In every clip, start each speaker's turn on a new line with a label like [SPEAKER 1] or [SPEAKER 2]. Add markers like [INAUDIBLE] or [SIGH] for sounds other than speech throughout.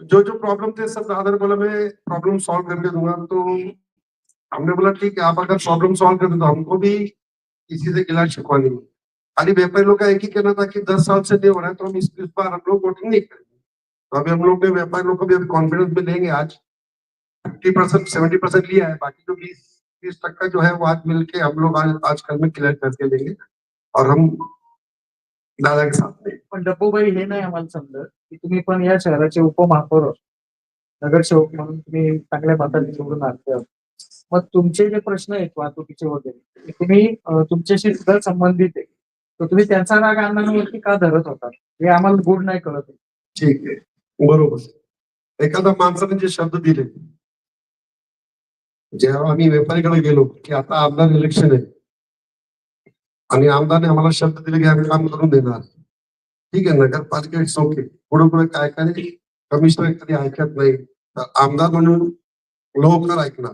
[SPEAKER 1] जो जो प्रॉब्लम थे सब दादा ने बोला मैं प्रॉब्लम सॉल्व करके दूँगा। तो हमने बोला ठीक है आप अगर प्रॉब्लम सॉल्व कर दो तो हमको भी किसी से गिला शिकवानी नहीं खाली व्यापारी लोग का एक ही कहना था कि दस साल से नहीं हो रहा है तो हम इस, बार हम लोग वोटिंग नहीं करेंगे। तो अभी हम लोग ने व्यापारी लोग को भी अभी कॉन्फिडेंस में लेंगे आज। फिफ्टी परसेंट सेवेंटी परसेंट लिया है बाकी जो बीस बीस टक्का जो है वो आज मिलके हम लोग आज आज कल में क्लियर करके देंगे और हम दादा के साथ में।
[SPEAKER 2] पण डब्बूबाई हे नाही आम्हाला समजत की तुम्ही पण या शहराचे उपमहापौर नगरसेवक म्हणून तुम्ही चांगल्या मताने निवडून आणते मग तुमचे जे प्रश्न आहेत वाहतुकीचे वगैरे तुम्ही तुमच्याशी सुद्धा संबंधित आहे. तर तुम्ही त्यांचा राग अण्णांवरती का धरत होता हे आम्हाला गुड नाही कळत
[SPEAKER 1] ठीक आहे. बरोबर. एखाद्या माणसाने जे शब्द दिले जेव्हा आम्ही व्यापारीकडे गेलो की आता आमदार इलेक्शन आहे. आणि आमदारने आम्हाला शब्द दिले की आम्ही काम करून देणार. ठीक आहे नगरपालिका इट्स ओके. पुढे पुढे काय काय कमिशनर कधी ऐकत नाही. तर आमदार म्हणून लवकर ऐकणार.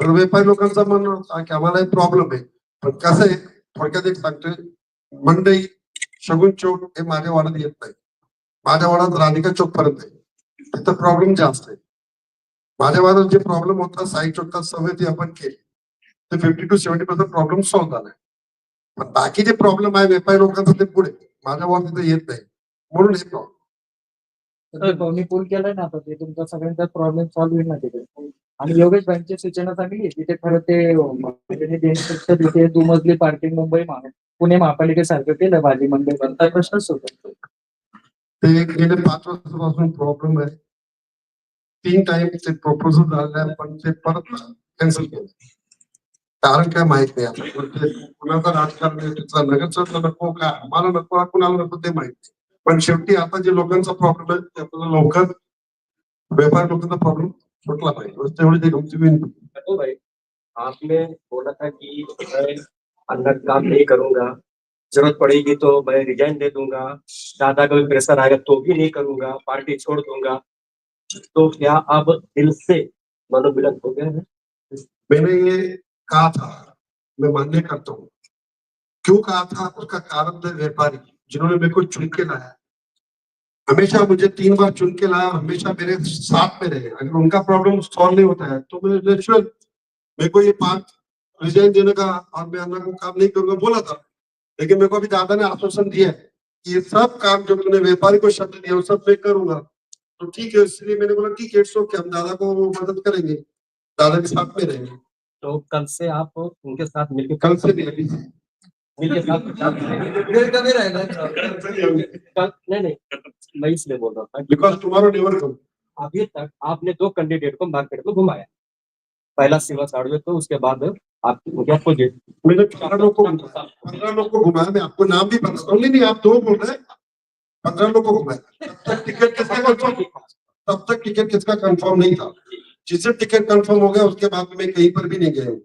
[SPEAKER 1] तर व्यापारी लोकांचं म्हणणं होता की आम्हाला एक प्रॉब्लेम आहे. पण कसं आहे थोडक्यात एक सांगतोय. मंडई शगुन चौक हे माझ्या वाड्यात येत नाही. माझ्या वाड्यात राधिका चौक पर्यंत आहे. तिथं प्रॉब्लेम जास्त आहे. माझ्या वाड्यात जे प्रॉब्लेम होता साई चौकात सवय ती आपण केली ते fifty to seventy percent problem solve झालाय. पण बाकी जे प्रॉब्लेम आहे व्यापारी लोकांचा ते पुढे. माझ्या तिथे येत नाही. म्हणून हे प्रॉब्लेम
[SPEAKER 2] पूल केलाय ना आता ते तुमचा सगळ्यांचा प्रॉब्लेम सॉल्व्ह होईल ना तिथे. आणि योगेश भाईंची सूचना चांगली तिथे खरं ते दुमजली पार्किंग मुंबई पुणे महापालिकेसारखं केलं भाजी मंडई बनता प्रश्नच होतो
[SPEAKER 1] ते गेले पाच वर्षापासून प्रॉब्लेम आहे. तीन टाइम ते प्रपोजल आहे पण ते परत कॅन्सल केलं. कारण काय माहीत नाही आता. कुणाचं राजकारण नगरचं नको काय आम्हाला नको कुणाला नको ते माहीत नाही. पण शेवटी आता जे लोकांचा प्रॉब्लेम आहे ते आपल्याला लवकर व्यापारी लोकांचा प्रॉब्लेम सुटला पाहिजे. तेवढी ते गमती विनंती.
[SPEAKER 3] आपने बोला था कि मैं अंदर काम नहीं करूंगा. जरूरत पड़ेगी तो मैं रिजाइन दे दूंगा. दादा का भी प्रेशर आएगा तो भी नहीं करूंगा. पार्टी छोड़ दूंगा. तो क्या अब दिल से मनोमिलन हो गया है
[SPEAKER 1] मैंने ये कहा था, मैं मान्य करता हूँ। क्यों कहा था? उसका कारण थे व्यापारी, जिन्होंने मेरे को चुन के लाया। हमेशा मुझे तीन बार चुन के लाया, हमेशा मेरे साथ में रहे। अगर उनका प्रॉब्लम सॉल्व नहीं होता है तो मैं नेचुरल मेरे को ये बात रिजाइन देने का और मैं अन्ना को काम नहीं करूँगा, बोला था। लेकिन मेरे को अभी दादा ने आश्वासन दिया है कि ये सब काम जो मैंने व्यापारी को शब्द दिया, वो सब मैं करूँगा। तो ठीक है, इसलिए मैंने बोला, ठीक है इट्स हम दादा को मदद करेंगे, दादा के साथ में रहेंगे।
[SPEAKER 3] तो कल से आप उनके साथ मिलकर
[SPEAKER 1] कल से नहीं अभी। से
[SPEAKER 3] मिलके साथ [LAUGHS] [LAUGHS] कल नहीं नहीं मैं इसलिए बोल रहा था
[SPEAKER 1] बिकॉज़ टुमारो नेवर कम
[SPEAKER 3] अभी तक आपने दो कैंडिडेट को मार्केट को घुमाया। पहला शिवा साड़वे तो उसके बाद आप मुझे अपोजिट
[SPEAKER 1] मैंने पंद्रह लोग को पंद्रह लोग को घुमाया मैं आपको नाम भी बता नहीं नहीं आप दो बोल रहे हैं। पंद्रह लोग को घुमाया। तब तक टिकट किसका कंफर्म [LAUGHS] तब तक टिकट किसका कंफर्म नहीं था। जिससे टिकट कंफर्म हो गया उसके बाद मैं कहीं पर भी नहीं हूँ।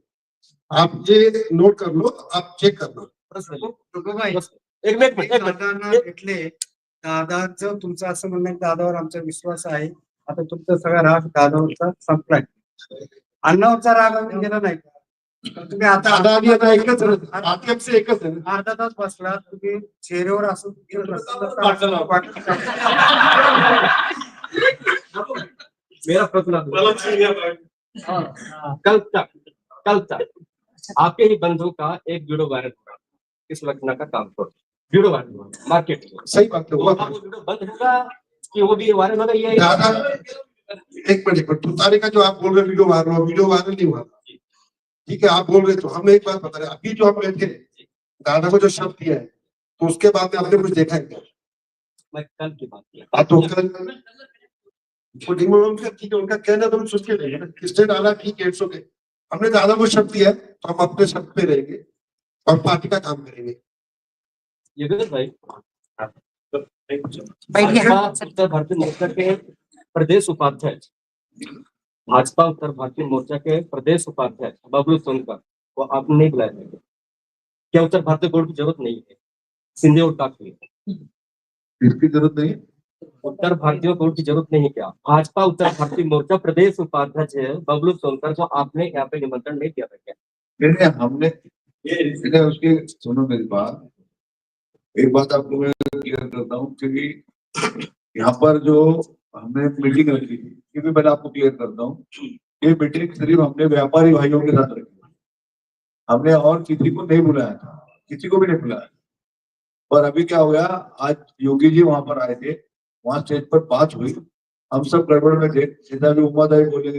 [SPEAKER 1] आप ये नोट कर लो आप चेक करना।
[SPEAKER 3] बस एक मिनिट
[SPEAKER 4] भेटले। दादाचं तुमचं असं म्हणणं की दादावर आमचा विश्वास आहे. आता तुमचा सगळा राग दादावरचा संपलाय. अण्णावरचा राग आम्ही गेला नाही पण तुम्ही आता
[SPEAKER 1] आता एकच. माध्यमचे एकच आहे.
[SPEAKER 4] अर्धा तास बसला तुम्ही चेहऱ्यावर असं [LAUGHS]
[SPEAKER 3] मेरा प्रश्न कल तक कल तक। आपके ही बंधु का एक वीडियो वायरल हुआ। इस घटना का काम पर वीडियो वायरल हुआ। मार्केट
[SPEAKER 1] सही बात है
[SPEAKER 3] वो बंद होगा कि वो भी वायरल होगा ये
[SPEAKER 1] दादा एक मिनट एक मिनट। तुतारे का जो आप बोल रहे वीडियो वायरल हुआ वीडियो वायरल नहीं हुआ। ठीक है आप बोल रहे तो हम एक बात बता रहे अभी जो हम बैठे दादा को जो शब्द दिया है तो उसके बाद में आपने कुछ देखा है क्या?
[SPEAKER 3] मैं कल की बात किया।
[SPEAKER 1] तो कल वो उनका ठीक है उनका कहना तो हम सोच के रहेंगे ना किसने डाला ठीक है इट्स ओके हमने दादा को शब्द दिया तो हम अपने शब्द पे रहेंगे और पार्टी का काम करेंगे।
[SPEAKER 3] ये भाई। भाजपा उत्तर भारतीय मोर्चा के प्रदेश उपाध्यक्ष भाजपा उत्तर भारतीय मोर्चा के प्रदेश उपाध्यक्ष बबलू सोनकर वो आपने नहीं बुलाया था। क्या उत्तर भारतीय बोर्ड की ज़रूरत नहीं है? सिंधे और काफ़ी
[SPEAKER 1] इसकी ज़रूरत नहीं
[SPEAKER 3] उत्तर भारतीय बोर्ड की ज़रूरत नहीं क्या? भाजपा उत्तर भारतीय मोर्चा प्रदेश उपाध्यक्ष है बबलू सोनकर को आपने यहाँ पे निमंत्रण नहीं दिया था क्या?
[SPEAKER 5] हमने मैंने उसकी सुनो मेरी बात। एक बात आपको मैं क्लियर करता हूँ क्योंकि यहाँ पर जो हमने मीटिंग रखी थी ये भी पहले आपको क्लियर करता हूँ ये मीटिंग सिर्फ़ हमने व्यापारी भाइयों के साथ रखी। हमने और किसी को नहीं बुलाया था किसी को भी नहीं बुलाया। और अभी क्या हुआ आज योगी जी वहाँ पर आए थे वहाँ स्टेज पर बात हुई। हम सब गड़बड़ में थे। जैसा भी उमादाई बोले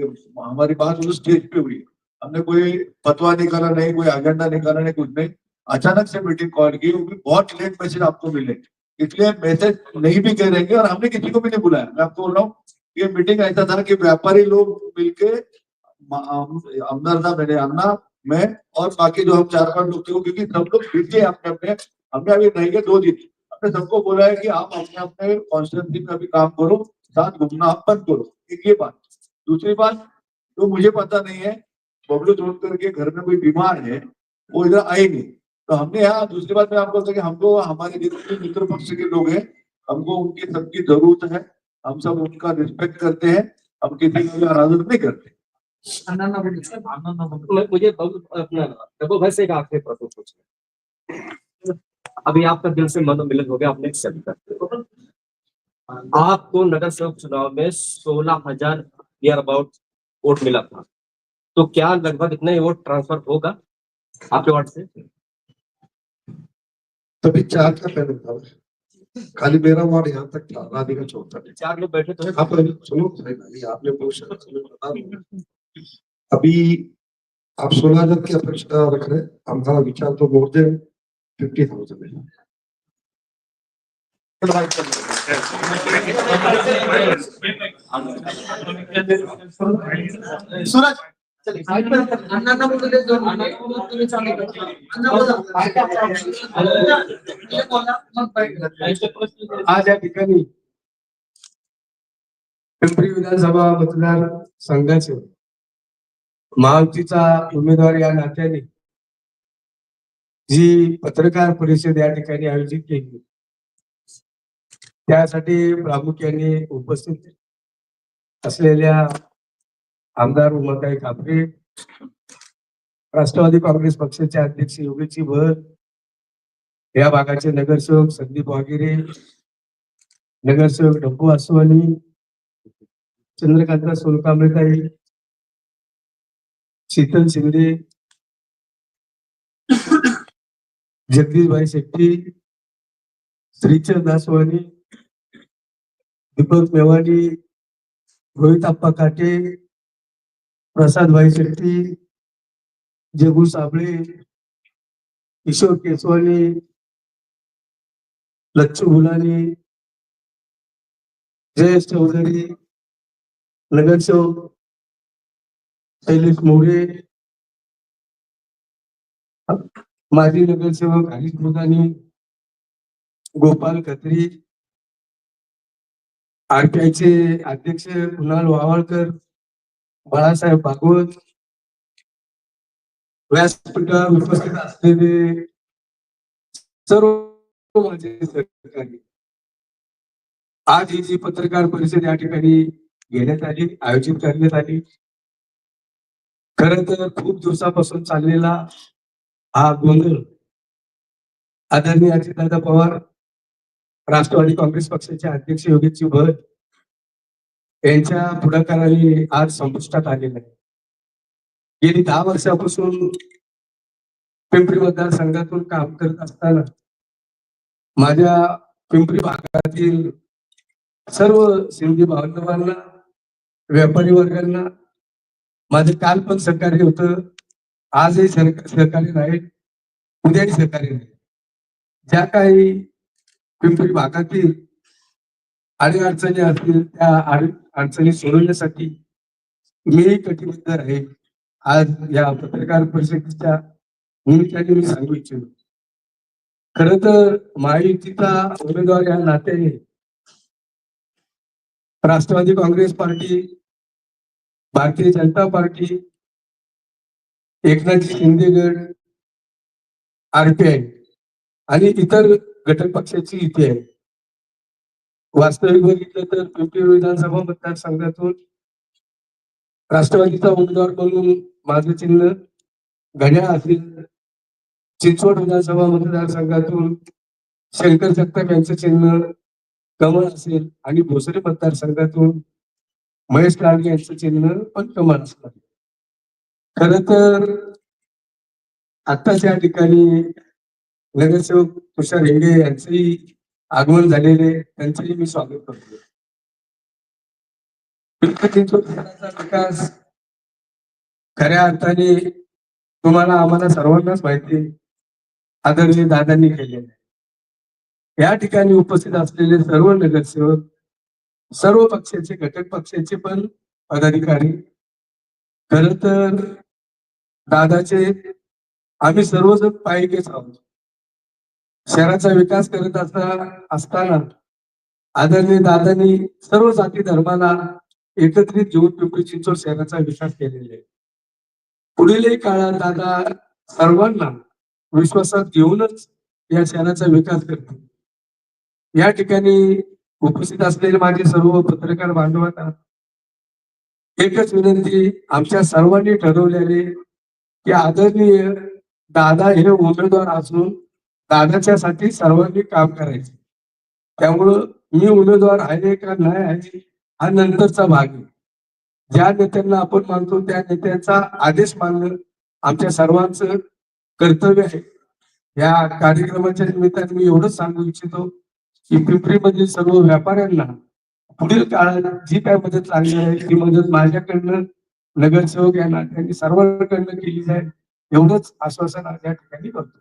[SPEAKER 5] हमारी बात उस स्टेज पे हुई। हमने कोई फतवा निकाला नहीं, कोई एजेंडा निकाला नहीं, कुछ नहीं। अचानक से मीटिंग कॉल की वो भी बहुत लेट मैसेज आपको मिले। इसलिए मैसेज नहीं भी कह रहेंगे और हमने किसी को भी नहीं बुलाया। मैं आपको बोल रहा हूँ ये मीटिंग ऐसा था कि व्यापारी लोग मिलके आमदार था मेरे अन्ना मैं और बाकी जो हम चार पाँच लोग थे क्योंकि सब लोग बिज़ी अपने अपने हमने अभी नहीं गए दो दिन। हमने सबको बोला है कि आप अपने अपने कॉन्स्टिट्यूंसी में अभी काम करो, साथ घूमना आप बंद करो। एक ये बात। दूसरी बात, जो मुझे पता नहीं है, बबलू छोड़ करके घर में कोई बीमार है, वो इधर आए नहीं। तो हमने यहाँ, दूसरी बात मैं आपको बोलता कि हमको हमारे जितने मित्र पक्ष के लोग हैं, हमको उनकी सबकी ज़रूरत है। हम सब उनका रिस्पेक्ट करते हैं, हम किसी को भी अराजक नहीं करते।
[SPEAKER 3] मुझे बबलू- भाई से एक आखिरी प्रश्न पूछना। अभी आपका दिल से मनोमिलन हो गया आपने एक्सेप्ट कर आपको नगर सेवक चुनाव में सोलह हज़ार नियर अबाउट वोट मिला था। तो क्या लगभग इतना ही वोट ट्रांसफ़र होगा आपके वार्ड से?
[SPEAKER 1] तभी चार का पैनल था खाली मेरा वार्ड यहाँ तक था राधिका चौक तक।
[SPEAKER 3] चार लोग बैठे तो
[SPEAKER 1] आप अभी सुनो आपने पूछा तो। अभी आप सोलह हज़ार की अपेक्षा रख रहे हैं हमारा विचार तो मोर देन फिफ्टी थाउजेंड है
[SPEAKER 2] सूरज.
[SPEAKER 6] आज या ठिकाणी पिंपरी विधानसभा मतदार संघाचे महायुतीचा उमेदवार या नात्याने जी पत्रकार परिषद या ठिकाणी आयोजित केली. त्यासाठी प्रामुख्याने उपस्थित असलेल्या आमदार उमाताई कापरे राष्ट्रवादी काँग्रेस पक्षाचे अध्यक्ष योगेशजी भर या भागाचे नगरसेवक संदीप वागिरे नगरसेवक डब्बू आसवानी चंद्रकांता सोनकांबळेताई शीतल शिंदे जगदीशभाई शेट्टी श्रीचंद दासवानी दीपक मेवानी रोहित आप्पा काटे प्रसादभाई शेट्टी जगू साबळे किशोर केसवानी लच्छू गुलानी जयेश चौधरी नगरसेवक शैलेश मोरे माजी नगरसेवक हरीश मुदानी गोपाल खत्री आरपीआयचे अध्यक्ष कुणाल वावळकर बाळासाहेब भागवत व्यासपीठावर उपस्थित असलेले सर्व माझे सहकारी आज ही जी पत्रकार परिषद या ठिकाणी घेण्यात आली आयोजित करण्यात आली. खर तर खूप दिवसापासून चाललेला हा गोंधळ आदरणीय अजितदादा पवार राष्ट्रवादी काँग्रेस पक्षाचे अध्यक्ष योगेशजी भट यांच्या पुढाकाराने आज संपुष्टात आलेला आहे गेली दहा वर्षापासून पिंपरी मतदारसंघातून काम करत असताना माझ्या पिंपरी भागातील सर्व सिंधी बांधवांना व्यापारी वर्गांना माझं काल पण सहकार्य होतं. आजही सरकारी सहकार्य राहील उद्याही सहकारी राहील ज्या काही पिंपरी भागातील अडी अडचणी असतील त्या अडचणी सोडवण्यासाठी मी कटिबद्ध राहील आज या पत्रकार परिषदेच्या निमित्ताने मी सांगू इच्छितो. खर तर महायुतीचा उमेदवार या नात्याने राष्ट्रवादी काँग्रेस पार्टी भारतीय जनता पार्टी एकनाथ शिंदे गट आरपीआय आणि इतर घटक पक्षाची इथे आहे. वास्तविक बघितलं तर पिंपरी विधानसभा मतदारसंघातून राष्ट्रवादीचा उमेदवार म्हणून माझं चिन्ह घड्याळ असेल चिंचवड विधानसभा मतदारसंघातून शंकर जगताप यांचं चिन्ह कमळ असेल आणि भोसरे मतदारसंघातून महेश लांडगे यांचं चिन्ह पण कमळ असणार खर तर आत्ताच या ठिकाणी नगरसेवक तुषार हेंगे यांचंही आगमन झालेले आहे. त्यांचंही मी स्वागत करतो विकास खऱ्या अर्थाने तुम्हाला आम्हाला सर्वांनाच माहिती आदरणीय दादांनी केलेलं आहे. या ठिकाणी उपस्थित असलेले सर्व नगरसेवक सर्व पक्षाचे घटक पक्षाचे पण पदाधिकारी खर तर दादाचे आम्ही सर्वजण पायकेच आहोत शहराचा विकास करत असताना आदरणीय दादांनी सर्व जाती धर्माला एकत्रित घेऊन पिंपरी चिंचवड शहराचा विकास केलेला आहे. पुढीलही काळात दादा सर्वांना विश्वासात घेऊनच या शहराचा विकास करतील. या ठिकाणी उपस्थित असलेले माझे सर्व पत्रकार बांधवांना एकच विनंती आमच्या सर्वांनी ठरवलेले की आदरणीय दादा हे उमेदवार असून दादाच्या साठी सर्वांनी काम करायचे. त्यामुळं मी उमेदवार आहे का नाही आहे हा नंतरचा भाग आहे. ज्या नेत्यांना आपण मानतो त्या नेत्यांचा आदेश मानणं आमच्या सर्वांचं कर्तव्य आहे. या कार्यक्रमाच्या निमित्ताने मी एवढंच सांगू इच्छितो की पिंपरीमधील सर्व व्यापाऱ्यांना पुढील काळात जी काय मदत लागली आहे ती मदत माझ्याकडनं नगरसेवक यांना त्यांनी सर्वांकडनं केली आहे एवढंच आश्वासन आज या ठिकाणी करतो.